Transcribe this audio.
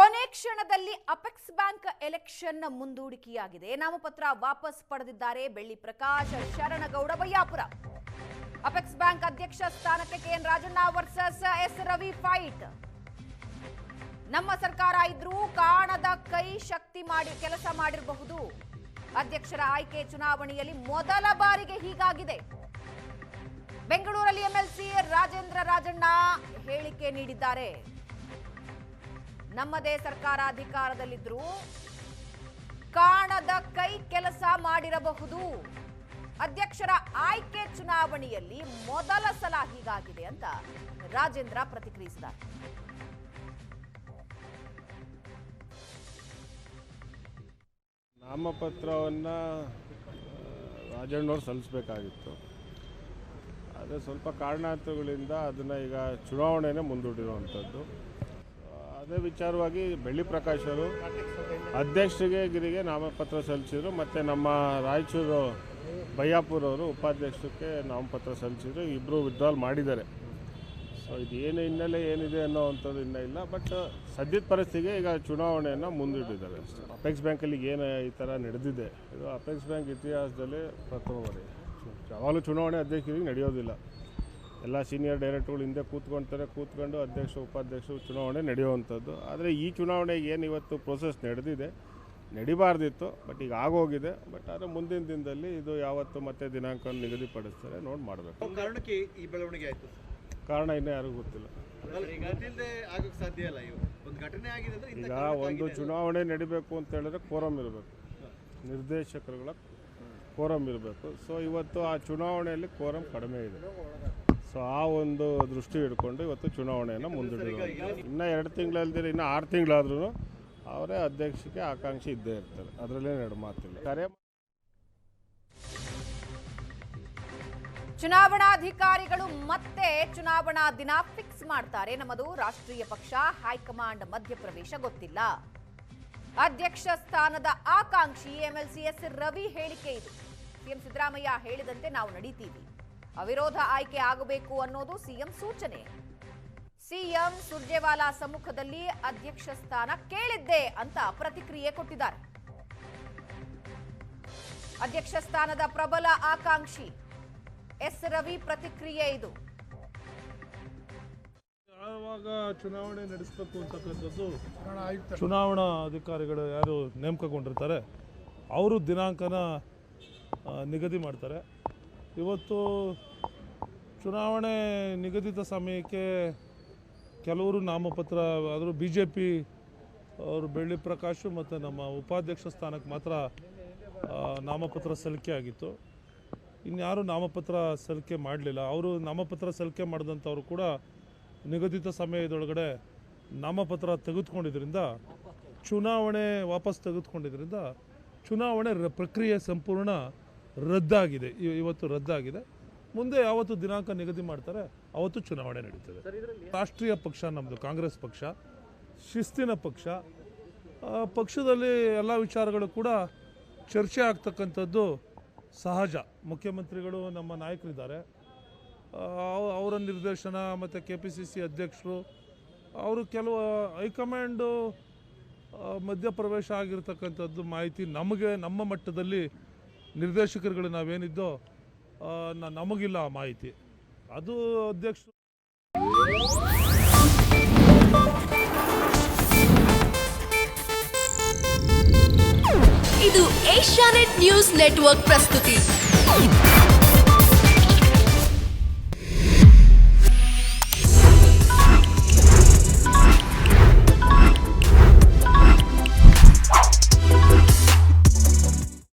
ಕೊನೆ ಕ್ಷಣದಲ್ಲಿ apex bank election ಮುಂದೂಡಿಕೆಯಾಗಿದೆ. ನಾಮಪತ್ರ ವಾಪಸ್ ಪಡೆದಿದ್ದಾರೆ. ಬೆಳ್ಳಿ ಪ್ರಕಾಶ್, ಶರಣಗೌಡ ಬಯ್ಯಾಪುರ ಅಪೆಕ್ಸ್ ಬ್ಯಾಂಕ್ ಅಧ್ಯಕ್ಷ ಸ್ಥಾನಕ್ಕೆ KN Rajanna versus, S Ravi fight. ನಮ್ಮ ಸರ್ಕಾರ ಇದ್ರೂ ಕಾಣದ ಕೈ ಶಕ್ತಿ ಮಾಡಿ ಕೆಲಸ ಮಾಡಿರಬಹುದು. ಅಧ್ಯಕ್ಷರ ಆಯ್ಕೆ ಚುನಾವಣೆಯಲ್ಲಿ ಮೊದಲ ಬಾರಿಗೆ ಹೀಗಾಗಿದೆ. ಬೆಂಗಳೂರಲ್ಲಿ ಎಂಎಲ್ಸಿ ರಾಜೇಂದ್ರ ರಾಜಣ್ಣ ಹೇಳಿಕೆ ನೀಡಿದ್ದಾರೆ. ನಮ್ಮದೇ ಸರ್ಕಾರ ಅಧಿಕಾರದಲ್ಲಿದ್ದರೂ ಕಾಣದ ಕೈ ಕೆಲಸ ಮಾಡಿರಬಹುದು. ಅಧ್ಯಕ್ಷರ ಆಯ್ಕೆ ಚುನಾವಣೆಯಲ್ಲಿ ಮೊದಲ ಸಲ ಹೀಗಾಗಿದೆ ಅಂತ ರಾಜೇಂದ್ರ ಪ್ರತಿಕ್ರಿಯಿಸಿದ್ದಾರೆ. ನಾಮಪತ್ರವನ್ನು ರಾಜಣ್ಣವ್ರು ಸಲ್ಲಿಸಬೇಕಾಗಿತ್ತು. ಆದರೆ ಸ್ವಲ್ಪ ಕಾರಣಾಂತರಗಳಿಂದ ಅದನ್ನು ಈಗ ಚುನಾವಣೆನೇ ಮುಂದೂಡಿರುವಂಥದ್ದು. ಅದೇ ವಿಚಾರವಾಗಿ ಬೆಳ್ಳಿ ಪ್ರಕಾಶ್ ಅವರು ಅಧ್ಯಕ್ಷರಿಗೆ ಗಿರಿಗೆ ನಾಮಪತ್ರ ಸಲ್ಲಿಸಿದರು, ಮತ್ತು ನಮ್ಮ ರಾಯಚೂರು ಬಯ್ಯಾಪುರ ಅವರು ಉಪಾಧ್ಯಕ್ಷಕ್ಕೆ ನಾಮಪತ್ರ ಸಲ್ಲಿಸಿದರು ಇಬ್ಬರು ವಿಡ್ರಾಲ್ ಮಾಡಿದ್ದಾರೆ. ಸೊ ಇದು ಏನು ಹಿನ್ನೆಲೆ ಏನಿದೆ ಅನ್ನೋವಂಥದ್ದು ಇನ್ನೂ ಇಲ್ಲ ಬಟ್ ಸದ್ಯದ ಪರಿಸ್ಥಿತಿಗೆ ಈಗ ಚುನಾವಣೆಯನ್ನು ಮುಂದಿಟ್ಟಿದ್ದಾರೆ ಅಪೆಕ್ಸ್ ಬ್ಯಾಂಕಲ್ಲಿ ಏನು ಈ ಥರ ನಡೆದಿದೆ, ಇದು ಅಪೆಕ್ಸ್ ಬ್ಯಾಂಕ್ ಇತಿಹಾಸದಲ್ಲಿ ಪ್ರಥಮ ಬಾರಿ ಯಾವಾಗಲೂ ಚುನಾವಣೆ ಅಧ್ಯಕ್ಷರಿಗೆ ನಡೆಯೋದಿಲ್ಲ. ಎಲ್ಲ ಸೀನಿಯರ್ ಡೈರೆಕ್ಟ್ರುಗಳು ಹಿಂದೆ ಕೂತ್ಕೊಳ್ತಾರೆ ಕೂತ್ಕೊಂಡು ಅಧ್ಯಕ್ಷ ಉಪಾಧ್ಯಕ್ಷರು ಚುನಾವಣೆ ನಡೆಯುವಂಥದ್ದು. ಆದರೆ ಈ ಚುನಾವಣೆಗೆ ಏನು ಇವತ್ತು ಪ್ರೋಸೆಸ್ ನಡೆದಿದೆ ನಡಿಬಾರ್ದಿತ್ತು ಬಟ್ ಈಗ ಆಗೋಗಿದೆ. ಬಟ್ ಆದರೆ ಮುಂದಿನ ದಿನದಲ್ಲಿ ಇದು ಯಾವತ್ತು ಮತ್ತೆ ದಿನಾಂಕ ನಿಗದಿಪಡಿಸ್ತಾರೆ ನೋಡಿ ಮಾಡಬೇಕು. ಕಾರಣಕ್ಕೆ ಈ ಬೆಳವಣಿಗೆ ಆಯಿತು? ಕಾರಣ ಇನ್ನೂ ಯಾರಿಗೂ ಗೊತ್ತಿಲ್ಲ. ಸಾಧ್ಯ ಇಲ್ಲ ಈಗ ಒಂದು ಚುನಾವಣೆ ನಡಿಬೇಕು ಅಂತ ಹೇಳಿದ್ರೆ ಕೋರಂ ಇರಬೇಕು. ನಿರ್ದೇಶಕರುಗಳ ಕೋರಂ ಇರಬೇಕು. ಸೊ ಇವತ್ತು ಆ ಚುನಾವಣೆಯಲ್ಲಿ ಕೋರಂ ಕಡಿಮೆ ಇದೆ. ಸೊ ಆ ಒಂದು ದೃಷ್ಟಿ ಹಿಡ್ಕೊಂಡು ಇವತ್ತು ಚುನಾವಣೆಯನ್ನು ಮುಂದೂಡಿದ್ರು ಇನ್ನು ಎರಡು ತಿಂಗಳಲ್ದಿರ, ಇನ್ನು ಆರು ತಿಂಗಳಾದ್ರೂ ಅವರೇ ಅಧ್ಯಕ್ಷಕ್ಕೆ ಆಕಾಂಕ್ಷಿ ಇದ್ದೇ ಇರ್ತಾರೆ. ಅದರಲ್ಲೇನು ಎರಡು ಮಾತಿಲ್ಲ. ಕರೆ ಚುನಾವಣಾಧಿಕಾರಿಗಳು ಮತ್ತೆ ಚುನಾವಣಾ ದಿನ ಫಿಕ್ಸ್ ಮಾಡ್ತಾರೆ ನಮ್ಮದು ರಾಷ್ಟ್ರೀಯ ಪಕ್ಷ, ಹೈಕಮಾಂಡ್ ಮಧ್ಯಪ್ರವೇಶ ಗೊತ್ತಿಲ್ಲ. ಅಧ್ಯಕ್ಷ ಸ್ಥಾನದ ಆಕಾಂಕ್ಷಿ ಎಂಎಲ್ಸಿಎಸ್ ರವಿ ಹೇಳಿಕೆ ಇದು. ಸಿಎಂ ಸಿದ್ದರಾಮಯ್ಯ ಹೇಳಿದಂತೆ ನಾವು ನಡೀತೀವಿ. ಅವಿರೋಧ ಆಯ್ಕೆ ಆಗಬೇಕು ಅನ್ನೋದು ಸಿಎಂ ಸೂಚನೆ. ಸಿಎಂ ಸುರ್ಜೇವಾಲಾ ಸಮ್ಮುಖದಲ್ಲಿ ಅಧ್ಯಕ್ಷ ಸ್ಥಾನ ಕೇಳಿದ್ದೆ ಅಂತ ಪ್ರತಿಕ್ರಿಯೆ ಕೊಟ್ಟಿದ್ದಾರೆ. ಅಧ್ಯಕ್ಷ ಸ್ಥಾನದ ಪ್ರಬಲ ಆಕಾಂಕ್ಷಿ. ಎಸ್ ರವಿ ಪ್ರತಿಕ್ರಿಯೆ ಇದು. ಯಾವಾಗ ಚುನಾವಣೆ ನಡೆಸಬೇಕು ಅಂತಕ್ಕಂಥದ್ದು ಚುನಾವಣಾ ಅಧಿಕಾರಿಗಳು ಯಾರು ನೇಮಕಗೊಂಡಿರ್ತಾರೆ ಅವರು ದಿನಾಂಕನ ನಿಗದಿ ಮಾಡ್ತಾರೆ. ಇವತ್ತು ಚುನಾವಣೆ ನಿಗದಿತ ಸಮಯಕ್ಕೆ ಕೆಲವರು ನಾಮಪತ್ರ, ಆದರೂ ಬಿ ಜೆ ಪಿ ಅವರು ಬೆಳ್ಳಿ ಪ್ರಕಾಶ್ ಮತ್ತು ನಮ್ಮ ಉಪಾಧ್ಯಕ್ಷ ಸ್ಥಾನಕ್ಕೆ ಮಾತ್ರ ನಾಮಪತ್ರ ಸಲ್ಲಿಕೆ ಆಗಿತ್ತು. ಇನ್ಯಾರು ನಾಮಪತ್ರ ಸಲ್ಲಿಕೆ ಮಾಡಲಿಲ್ಲ. ಅವರು ನಾಮಪತ್ರ ಸಲ್ಲಿಕೆ ಮಾಡಿದಂಥವ್ರು ಕೂಡ ನಿಗದಿತ ಸಮಯದೊಳಗಡೆ ನಾಮಪತ್ರ ತೆಗೆದುಕೊಂಡಿದ್ದರಿಂದ ಚುನಾವಣೆ ವಾಪಸ್ ತೆಗೆದುಕೊಂಡಿದ್ದರಿಂದ ಚುನಾವಣೆ ಪ್ರಕ್ರಿಯೆ ಸಂಪೂರ್ಣ ರದ್ದಾಗಿದೆ. ಇವ- ಇವತ್ತು ರದ್ದಾಗಿದೆ. ಮುಂದೆ ಯಾವತ್ತು ದಿನಾಂಕ ನಿಗದಿ ಮಾಡ್ತಾರೆ ಅವತ್ತು ಚುನಾವಣೆ ನಡೀತದೆ. ರಾಷ್ಟ್ರೀಯ ಪಕ್ಷ ನಮ್ಮದು ಕಾಂಗ್ರೆಸ್ ಪಕ್ಷ ಶಿಸ್ತಿನ ಪಕ್ಷ ಪಕ್ಷದಲ್ಲಿ ಎಲ್ಲ ವಿಚಾರಗಳು ಕೂಡ ಚರ್ಚೆ ಆಗ್ತಕ್ಕಂಥದ್ದು ಸಹಜ. ಮುಖ್ಯಮಂತ್ರಿಗಳು ನಮ್ಮ ನಾಯಕರಿದ್ದಾರೆ. ಅವ- ಅವರ ನಿರ್ದೇಶನ ಮತ್ತು ಕೆ ಪಿ ಸಿ ಸಿ ಅಧ್ಯಕ್ಷರು ಅವರು ಕೆಲವು ಹೈಕಮಾಂಡು ಮಧ್ಯಪ್ರವೇಶ ಆಗಿರ್ತಕ್ಕಂಥದ್ದು ಮಾಹಿತಿ ನಮಗೆ ನಮ್ಮ ಮಟ್ಟದಲ್ಲಿ ನಿರ್ದೇಶಕರುಗಳು ನಾವೇನಿದ್ದೋ ನಮಗಿಲ್ಲ ಆ ಮಾಹಿತಿ. ಅದು ಅಧ್ಯಕ್ಷರು ಇದು ಏಷ್ಯಾನೆಟ್ ನ್ಯೂಸ್ ನೆಟ್ವರ್ಕ್ ಪ್ರಸ್ತುತಿ.